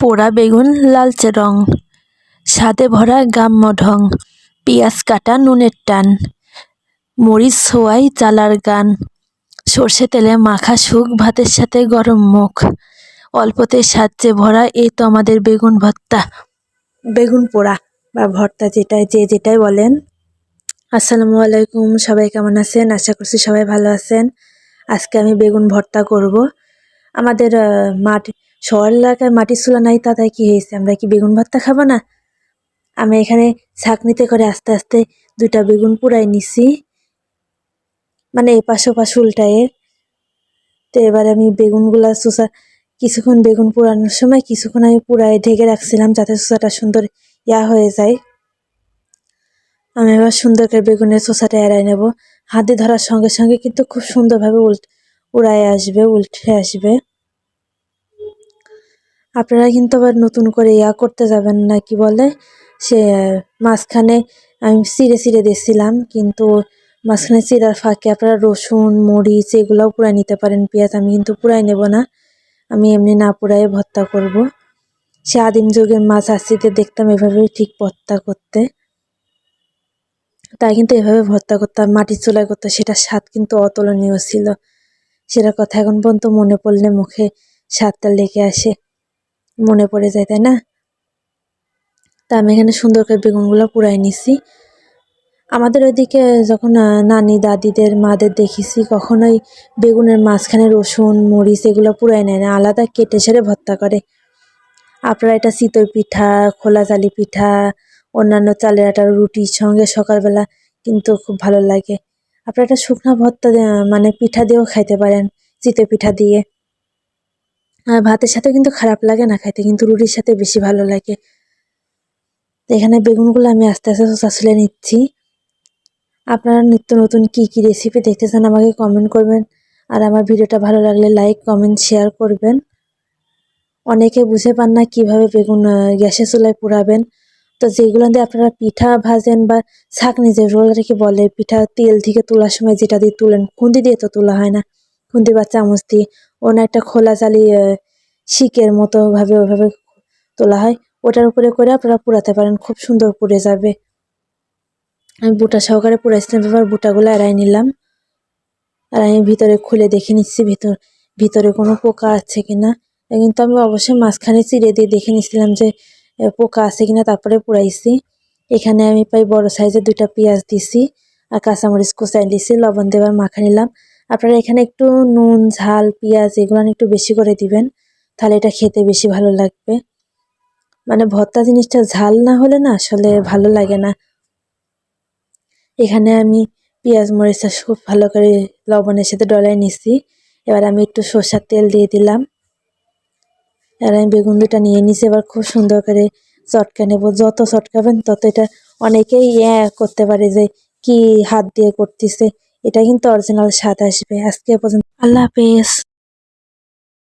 পোড়া বেগুন লালচে রং, স্বাদে ভরা গাম্য ঢং, পেঁয়াজ কাটা নুনের টান, মরিচ ছোয়াই চালার গান, সর্ষে তেলে মাখা সুখ ভাতের সাথে গরম মুখ, অল্পতে সাজে ভরা এই তো আমাদের বেগুন ভর্তা। বেগুন পোড়া বা ভর্তা যেটাই, যে যেটাই বলেন। আসসালামু আলাইকুম, সবাই কেমন আছেন? আশা করছি সবাই ভালো আছেন। আজকে আমি বেগুন ভর্তা করব। আমাদের মাটি শহর এলাকায় মাটির চুলা নাই তাতে কি হয়েছে? আমরা কি বেগুন ভর্তা খাব না? আমি এখানে ছাঁকনিতে করে আস্তে আস্তে দুইটা বেগুন পুরাই নিছি। মানে এপাশ ওপাশ উল্টায়ে। তো এবার আমি বেগুনগুলা চোষা কিছুক্ষণ বেগুন পোড়ানোর সময় কিছুক্ষণ আমি পুরাই ঢেকে রাখছিলাম যাতে চোষাটা সুন্দর ইয়া হয়ে যায়। আমি এবার সুন্দর করে বেগুনের চোষাটা এড়াই নেব। হাতে ধরার সঙ্গে সঙ্গে কিন্তু খুব সুন্দরভাবে উল্ট, উড়ায় আসবে, উল্টে আসবে। আপনারা কিন্তু আবার নতুন করে ইয়া করতে যাবেন না, কি বলে? সে, মাঝখানে আমি চিড়ে চিড়ে দিয়েছিলাম, কিন্তু মাঝখানে চিড়ার ফাঁকে আপনারা রসুন, মরিচ এগুলোও পুরাই নিতে পারেন, পেঁয়াজ আমি কিন্তু পুরাই নেব না। আমি এমনি না পুরাই ভর্তা করব। সে আদিম যুগের মাছ আসিতে দেখতাম এভাবেই ঠিক ভর্তা করতে। তাই কিন্তু এভাবে ভর্তা করতাম, মাটির চুলায় করতে সেটা স্বাদ কিন্তু অতুলনীয় ছিল। সেটা কথা এখন পর্যন্ত মনে পড়লে মুখে স্বাদটা লেগে আসে। মনে পড়ে যায়, তাই না? তা আমি এখানে সুন্দর করে বেগুনগুলো পুরাই নিছি। আমাদের ওইদিকে যখন নানি দাদিদের, মাদের দেখেছি, কখনোই বেগুনের মাঝখানে রসুন, মরিচ এগুলো পুরাই নেয় না, আলাদা কেটে সেরে ভর্তা করে। আপনারা এটা চিতই পিঠা, খোলা জালি পিঠা, অন্যান্য চালের আটার রুটির সঙ্গে সকালবেলা কিন্তু খুব ভালো লাগে। আপনারা এটা শুকনা ভর্তা মানে পিঠা দিয়েও খাইতে পারেন, চিতই পিঠা দিয়ে। ভাতের সাথে কিন্তু খারাপ লাগে না খাইতে, কিন্তু রুটির সাথে বেশি ভালো লাগে। এখানে বেগুনগুলো আমি আস্তে আস্তে চাচলে নিচ্ছি। আপনারা নিত্য নতুন কি কি রেসিপি দেখতে চান আমাকে কমেন্ট করবেন। আর আমার ভিডিওটা ভালো লাগলে লাইক কমেন্ট শেয়ার করবেন। অনেকে বুঝে পান না কীভাবে বেগুন গ্যাসের চুলায় পোড়াবেন। তো যেগুলো দিয়ে আপনারা পিঠা ভাজেন বা শাক ছাঁকনি যে রোলারকে বলে, পিঠা তেল থেকে তোলার সময় যেটা দিয়ে তুলেন খুন্দি দিয়ে তো তোলা হয় না। খুন্দি বা চামচ দিয়ে অন্য একটা খোলা জালি শিকের মতো ভাবে ওইভাবে তোলা হয়। ওটার উপরে করে আপনারা পোড়াতে পারেন, খুব সুন্দর পুড়ে যাবে। আমি বুটা সহকারে পুড়াইছিলাম এবার বুটাগুলো এড়াই নিলাম। আর আমি ভিতরে খুলে দেখে নিচ্ছি, ভিতর, ভিতরে কোনো পোকা আছে কিনা। কিন্তু আমি অবশ্যই মাঝখানে চিড়ে দিয়ে দেখে নিচ্ছিলাম যে পোকা আছে কিনা, তারপরে পুড়াইছি এখানে আমি প্রায় বড় সাইজের দুইটা পেঁয়াজ দিছি, আর কাঁচামরিচ কুচাই দিছি, লবণ দেবার মাখা নিলাম। আপনারা এখানে একটু নুন, ঝাল, পেঁয়াজ এগুলো একটু বেশি করে দিবেন, তাহলে এটা খেতে বেশি ভালো লাগবে। মানে ভর্তা জিনিসটা ঝাল না হলে না আসলে ভালো লাগে না। এখানে আমি পেঁয়াজ, মরিচটা খুব ভালো করে লবণের সাথে ডলাই নিছি। এবার আমি একটু সর্ষার তেল দিয়ে দিলাম। এবার আমি বেগুন দুটা নিয়ে নিছি। এবার খুব সুন্দর করে চটকা নেব। যত চটকাবেন তত এটা অনেকেই ইয়ে করতে পারে যে কি হাত দিয়ে করতেছে। এটা কিন্তু অরিজিনাল স্বাদ আসবে। আজকে এ পর্যন্ত আল্লাহ হাফেজ।